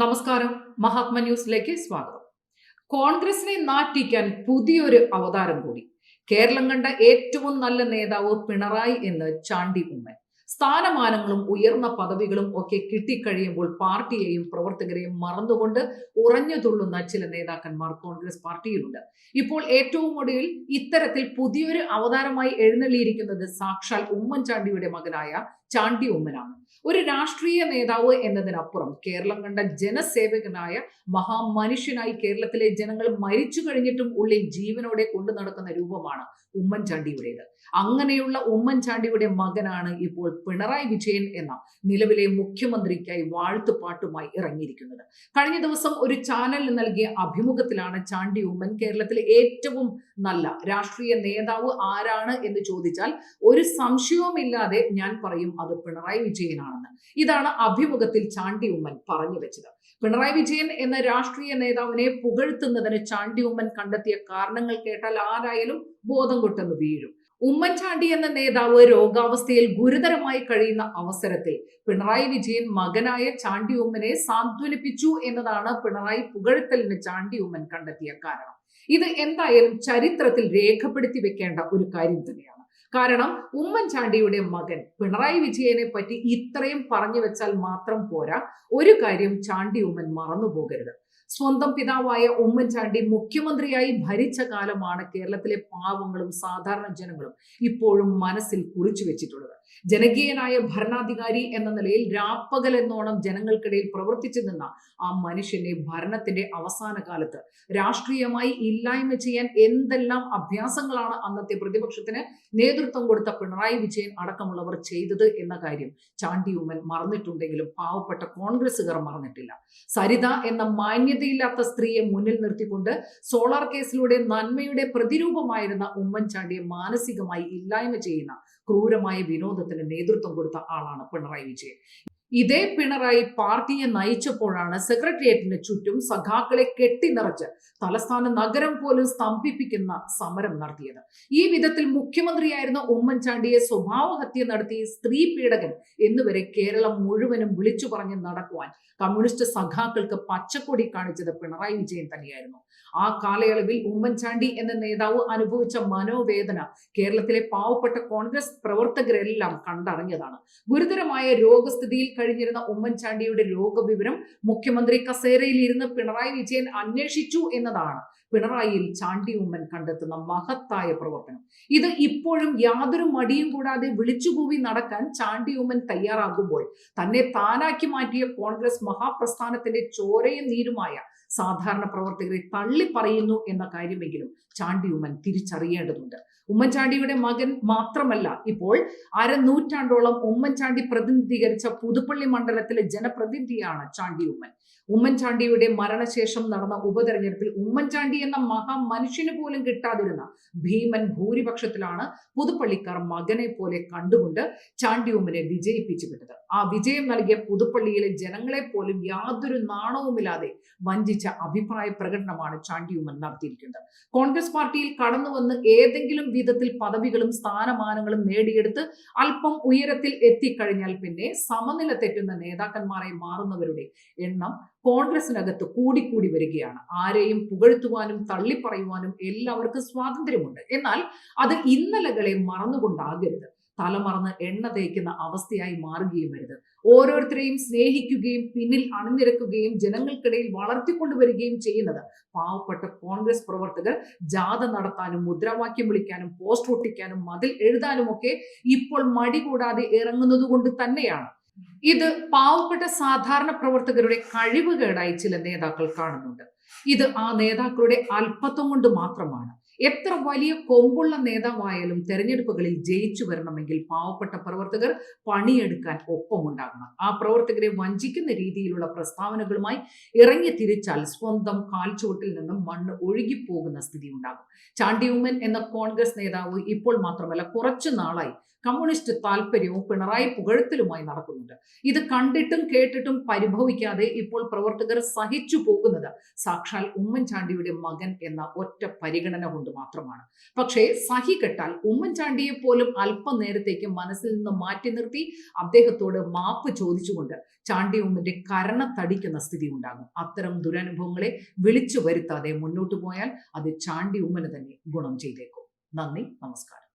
നമസ്കാരം. മഹാത്മ ന്യൂസിലേക്ക് സ്വാഗതം. കോൺഗ്രസിനെ നാറ്റിക്കാൻ പുതിയൊരു അവതാരം കൂടി. കേരളം കണ്ട ഏറ്റവും നല്ല നേതാവ് പിണറായി എന്ന് ചാണ്ടി ഉമ്മൻ. സ്ഥാനമാനങ്ങളും ഉയർന്ന പദവികളും ഒക്കെ കിട്ടിക്കഴിയുമ്പോൾ പാർട്ടിയെയും പ്രവർത്തകരെയും മറന്നുകൊണ്ട് ഉറഞ്ഞു തുള്ളുന്ന ചില നേതാക്കന്മാർ കോൺഗ്രസ് പാർട്ടിയിലുണ്ട്. ഇപ്പോൾ ഏറ്റവും ഒടുവിൽ ഇത്തരത്തിൽ പുതിയൊരു അവതാരമായി എഴുന്നള്ളിയിരിക്കുന്നത് സാക്ഷാൽ ഉമ്മൻചാണ്ടിയുടെ മകനായ ചാണ്ടി ഉമ്മനാണ്. ഒരു രാഷ്ട്രീയ നേതാവ് എന്നതിനപ്പുറം കേരളം കണ്ട ജനസേവകനായ മഹാമനുഷ്യനായി കേരളത്തിലെ ജനങ്ങൾ മരിച്ചു കഴിഞ്ഞിട്ടും ഉള്ളിൽ ജീവനോടെ കൊണ്ടു നടക്കുന്ന രൂപമാണ് ഉമ്മൻചാണ്ടിയുടേത്. അങ്ങനെയുള്ള ഉമ്മൻചാണ്ടിയുടെ മകനാണ് ഇപ്പോൾ പിണറായി വിജയൻ എന്ന നിലവിലെ മുഖ്യമന്ത്രിക്കായി വാഴ്ത്തുപാട്ടുമായി ഇറങ്ങിയിരിക്കുന്നത്. കഴിഞ്ഞ ദിവസം ഒരു ചാനലിന് നൽകിയ അഭിമുഖത്തിലാണ് ചാണ്ടി ഉമ്മൻ കേരളത്തിലെ ഏറ്റവും നല്ല രാഷ്ട്രീയ നേതാവ് ആരാണ് എന്ന് ചോദിച്ചാൽ ഒരു സംശയവുമില്ലാതെ ഞാൻ പറയും അത് പിണറായി വിജയനാണെന്ന്. ഇതാണ് അഭിമുഖത്തിൽ ചാണ്ടി ഉമ്മൻ പറഞ്ഞു വെച്ചത്. പിണറായി വിജയൻ എന്ന രാഷ്ട്രീയ നേതാവിനെ പുകഴ്ത്തുന്നതിന് ചാണ്ടി ഉമ്മൻ കണ്ടെത്തിയ കാരണങ്ങൾ കേട്ടാൽ ആരായാലും ബോധം കൊട്ടെന്ന് വീഴും. ഉമ്മൻചാണ്ടി എന്ന നേതാവ് രോഗാവസ്ഥയിൽ ഗുരുതരമായി കഴിയുന്ന അവസരത്തിൽ പിണറായി വിജയൻ മകനായ ചാണ്ടി ഉമ്മനെ സാന്ത്വനിപ്പിച്ചു എന്നതാണ് പിണറായി പുകഴ്ത്തലിന് ചാണ്ടി ഉമ്മൻ കണ്ടെത്തിയ കാരണം. ഇത് എന്തായാലും ചരിത്രത്തിൽ രേഖപ്പെടുത്തി വെക്കേണ്ട ഒരു കാര്യം തന്നെയാണ്. കാരണം ഉമ്മൻചാണ്ടിയുടെ മകൻ പിണറായി വിജയനെ പറ്റി ഇത്രയും പറഞ്ഞു വെച്ചാൽ മാത്രം പോരാ. ഒരു കാര്യം ചാണ്ടി ഉമ്മൻ മറന്നു പോകരുത് സ്വന്തം പിതാവായ ഉമ്മൻചാണ്ടി മുഖ്യമന്ത്രിയായി ഭരിച്ച കാലമാണ് കേരളത്തിലെ പാവങ്ങളും സാധാരണ ജനങ്ങളും ഇപ്പോഴും മനസ്സിൽ കുറിച്ചു വെച്ചിട്ടുള്ളത്. ജനകീയനായ ഭരണാധികാരി എന്ന നിലയിൽ രാപ്പകൽ എന്നോണം ജനങ്ങൾക്കിടയിൽ പ്രവർത്തിച്ചു നിന്ന ആ മനുഷ്യനെ ഭരണത്തിന്റെ അവസാന കാലത്ത് രാഷ്ട്രീയമായി ഇല്ലായ്മ ചെയ്യാൻ എന്തെല്ലാം അഭ്യാസങ്ങളാണ് അന്നത്തെ പ്രതിപക്ഷത്തിന് നേതൃത്വം കൊടുത്ത പിണറായി വിജയൻ അടക്കമുള്ളവർ ചെയ്തത് എന്ന കാര്യം ചാണ്ടി ഉമ്മൻ മറന്നിട്ടുണ്ടെങ്കിലും പാവപ്പെട്ട കോൺഗ്രസുകാർ മറന്നിട്ടില്ല. സരിത എന്ന മാന്യതയില്ലാത്ത സ്ത്രീയെ മുന്നിൽ നിർത്തിക്കൊണ്ട് സോളാർ കേസിലൂടെ നന്മയുടെ പ്രതിരൂപമായിരുന്ന ഉമ്മൻചാണ്ടിയെ മാനസികമായി ഇല്ലായ്മ ചെയ്യുന്ന ക്രൂരമായ വിനോദത്തിന് നേതൃത്വം കൊടുത്ത ആളാണ് പിണറായി വിജയൻ. ഇതേ പിണറായി പാർട്ടിയെ നയിച്ചപ്പോഴാണ് സെക്രട്ടേറിയറ്റിന് ചുറ്റും സഖാക്കളെ കെട്ടിനിറച്ച് തലസ്ഥാന നഗരം പോലും സ്തംഭിപ്പിക്കുന്ന സമരം നടത്തിയത്. ഈ വിധത്തിൽ മുഖ്യമന്ത്രിയായിരുന്ന ഉമ്മൻചാണ്ടിയെ സ്വഭാവഹത്യ നടത്തി സ്ത്രീ പീഡകൻ എന്നുവരെ കേരളം മുഴുവനും വിളിച്ചു പറഞ്ഞ് നടക്കുവാൻ കമ്മ്യൂണിസ്റ്റ് സഖാക്കൾക്ക് പച്ചക്കൊടി കാണിച്ചത് പിണറായി വിജയൻ തന്നെയായിരുന്നു. ആ കാലയളവിൽ ഉമ്മൻചാണ്ടി എന്ന നേതാവ് അനുഭവിച്ച മനോവേദന കേരളത്തിലെ പാവപ്പെട്ട കോൺഗ്രസ് പ്രവർത്തകരെല്ലാം കണ്ടറിഞ്ഞതാണ്. ഗുരുതരമായ രോഗസ്ഥിതിയിൽ കഴിഞ്ഞിരുന്ന ഉമ്മൻചാണ്ടിയുടെ രോഗവിവരം മുഖ്യമന്ത്രി കസേരയിൽ ഇരുന്ന് പിണറായി വിജയൻ അന്വേഷിച്ചു എന്നതാണ്. പിണറായിയിൽ ചാണ്ടി ഉമ്മൻ കണ്ടെത്തുന്ന മഹത്തായ പ്രവർത്തനം. ഇത് ഇപ്പോഴും യാതൊരു മടിയും കൂടാതെ വിളിച്ചുകൂവി നടക്കാൻ ചാണ്ടി ഉമ്മൻ തയ്യാറാകുമ്പോൾ തന്നെ താനാക്കി മാറ്റിയ കോൺഗ്രസ് മഹാപ്രസ്ഥാനത്തിന്റെ ചോരയും നീരുമായ സാധാരണ പ്രവർത്തകരെ തള്ളി പറയുന്നു എന്ന കാര്യമെങ്കിലും ചാണ്ടി ഉമ്മൻ തിരിച്ചറിയേണ്ടതുണ്ട്. ഉമ്മൻചാണ്ടിയുടെ മകൻ മാത്രമല്ല ഇപ്പോൾ അരനൂറ്റാണ്ടോളം ഉമ്മൻചാണ്ടി പ്രതിനിധീകരിച്ച പുതുപ്പള്ളി മണ്ഡലത്തിലെ ജനപ്രതിനിധിയാണ് ചാണ്ടി ഉമ്മൻ. ഉമ്മൻചാണ്ടിയുടെ മരണശേഷം നടന്ന ഉപതെരഞ്ഞെടുപ്പിൽ ഉമ്മൻചാണ്ടി എന്ന മഹാമനുഷ്യന് പോലും കിട്ടാതിരുന്ന ഭീമൻ ഭൂരിപക്ഷത്തിലാണ് പുതുപ്പള്ളിക്കാർ മകനെ പോലെ കണ്ടുകൊണ്ട് ചാണ്ടിയൂമിനെ വിജയിപ്പിച്ചു വിട്ടത്. ആ വിജയം നൽകിയ പുതുപ്പള്ളിയിലെ ജനങ്ങളെ പോലും യാതൊരു നാണവുമില്ലാതെ വഞ്ചിച്ച അഭിപ്രായ പ്രകടനമാണ് ചാണ്ടിയൂമൻ നടത്തിയിരിക്കുന്നത്. കോൺഗ്രസ് പാർട്ടിയിൽ കടന്നു വന്ന് ഏതെങ്കിലും വിധത്തിൽ പദവികളും സ്ഥാനമാനങ്ങളും നേടിയെടുത്ത് അല്പം ഉയരത്തിൽ എത്തിക്കഴിഞ്ഞാൽ പിന്നെ സമനില തെറ്റുന്ന നേതാക്കന്മാരായി മാറുന്നവരുടെ എണ്ണം കോൺഗ്രസിനകത്ത് കൂടിക്കൂടി വരികയാണ്. ആരെയും പുകഴ്ത്തുവാനും തള്ളിപ്പറയുവാനും എല്ലാവർക്കും സ്വാതന്ത്ര്യമുണ്ട്. എന്നാൽ അത് ഇന്നലകളെ മറന്നുകൊണ്ടാകരുത്. തലമറന്ന് എണ്ണ തേക്കുന്ന അവസ്ഥയായി മാറുകയും വരുത്. ഓരോരുത്തരെയും സ്നേഹിക്കുകയും പിന്നിൽ അണിനിരക്കുകയും ജനങ്ങൾക്കിടയിൽ വളർത്തിക്കൊണ്ടുവരികയും ചെയ്യുന്നത്. പാവപ്പെട്ട കോൺഗ്രസ് പ്രവർത്തകർ ജാഥ നടത്താനും മുദ്രാവാക്യം വിളിക്കാനും പോസ്റ്റ് ഒട്ടിക്കാനും മതിൽ എഴുതാനും ഒക്കെ ഇപ്പോൾ മടി കൂടാതെ ഇറങ്ങുന്നത് കൊണ്ട് തന്നെയാണ്. ഇത് പാവപ്പെട്ട സാധാരണ പ്രവർത്തകരുടെ കഴിവുകേടായി ചില നേതാക്കൾ കാണുന്നുണ്ട്. ഇത് ആ നേതാക്കളുടെ അല്പത്വം കൊണ്ട് മാത്രമാണ്. എത്ര വലിയ കൊമ്പുള്ള നേതാവായാലും തെരഞ്ഞെടുപ്പുകളിൽ ജയിച്ചു വരണമെങ്കിൽ പാവപ്പെട്ട പ്രവർത്തകർ പണിയെടുക്കാൻ ഒപ്പമുണ്ടാകണം. ആ പ്രവർത്തകരെ വഞ്ചിക്കുന്ന രീതിയിലുള്ള പ്രസ്താവനകളുമായി ഇറങ്ങി തിരിച്ചാൽ സ്വന്തം കാൽച്ചുവട്ടിൽ നിന്നും മണ്ണ് ഒഴുകിപ്പോകുന്ന സ്ഥിതി ഉണ്ടാകും ചാണ്ടി ഉമ്മൻ എന്ന കോൺഗ്രസ് നേതാവ് ഇപ്പോൾ മാത്രമല്ല കുറച്ചു നാളായി കമ്മ്യൂണിസ്റ്റ് താല്പര്യവും പിണറായി പുകഴ്ത്തലുമായി നടക്കുന്നുണ്ട്. ഇത് കണ്ടിട്ടും കേട്ടിട്ടും പരിഭവിക്കാതെ ഇപ്പോൾ പ്രവർത്തകർ സഹിച്ചു പോകുന്നത് സാക്ഷാൽ ഉമ്മൻചാണ്ടിയുടെ മകൻ എന്ന ഒറ്റ പരിഗണന കൊണ്ട് എന്നുള്ളത് മാത്രമാണ്. പക്ഷേ സഹി കെട്ടാൽ ഉമ്മൻചാണ്ടിയെ പോലും അല്പനേരത്തേക്ക് മനസ്സിൽ നിന്ന് മാറ്റി നിർത്തി അദ്ദേഹത്തോട് മാപ്പ് ചോദിച്ചുകൊണ്ട് ചാണ്ടി ഉമ്മന്റെ കരണ തടിക്കുന്ന സ്ഥിതി ഉണ്ടാകും. അത്തരം ദുരനുഭവങ്ങളെ വിളിച്ചു വരുത്താതെ മുന്നോട്ട് പോയാൽ അത് ചാണ്ടി ഉമ്മന് തന്നെ ഗുണം ചെയ്തേക്കും. നന്ദി നമസ്കാരം.